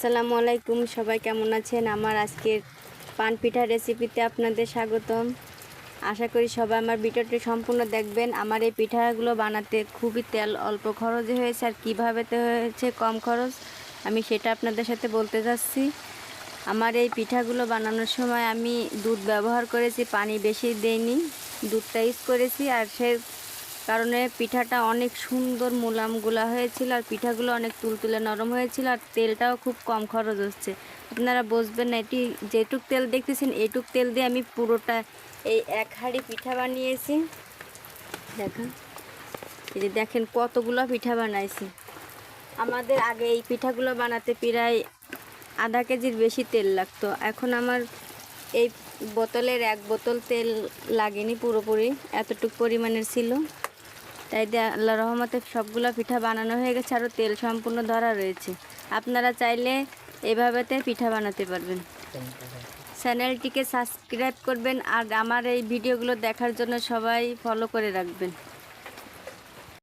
আসসালামু আলাইকুম, সবাই কেমন আছেন? আমার আজকের পান পিঠা রেসিপিতে আপনাদের স্বাগতম। আশা করি সবাই আমার ভিডিওটি সম্পূর্ণ দেখবেন। আমার এই পিঠাগুলো বানাতে খুবই তেল অল্প খরচে হয়েছে। আর কীভাবে হয়েছে, কম খরচ, আমি সেটা আপনাদের সাথে বলতে চাচ্ছি আমার এই পিঠাগুলো বানানোর সময় আমি দুধ ব্যবহার করেছি, পানি বেশি দেইনি। দুধটা ইউজ করেছি আর সে কারণে পিঠাটা অনেক সুন্দর মোলামগুলা হয়েছিল আর পিঠাগুলো অনেক তুলতুলে নরম হয়েছিল আর তেলটাও খুব কম খরচ হচ্ছে। আপনারা বুঝবেন না, এটি যেটুক তেল দেখতেছেন, এটুক তেল দিয়ে আমি পুরোটা এই এক হাঁড়ি পিঠা বানিয়েছি। দেখেন, এই যে দেখেন কতগুলো পিঠা বানাইছি। আমাদের আগে এই পিঠাগুলো বানাতে প্রায় আধা কেজির বেশি তেল লাগতো। এখন আমার এই বোতলের এক বোতল তেল লাগেনি পুরোপুরি, এতটুকু পরিমাণের ছিল। তাই দিয়ে আল্লাহ রহমতে সবগুলো পিঠা বানানো হয়ে গেছে আরও তেল সম্পূর্ণ ধরা রয়েছে। আপনারা চাইলে এভাবেতে পিঠা বানাতে পারবেন। চ্যানেলটিকে সাবস্ক্রাইব করবেন আর আমার এই ভিডিওগুলো দেখার জন্য সবাই ফলো করে রাখবেন।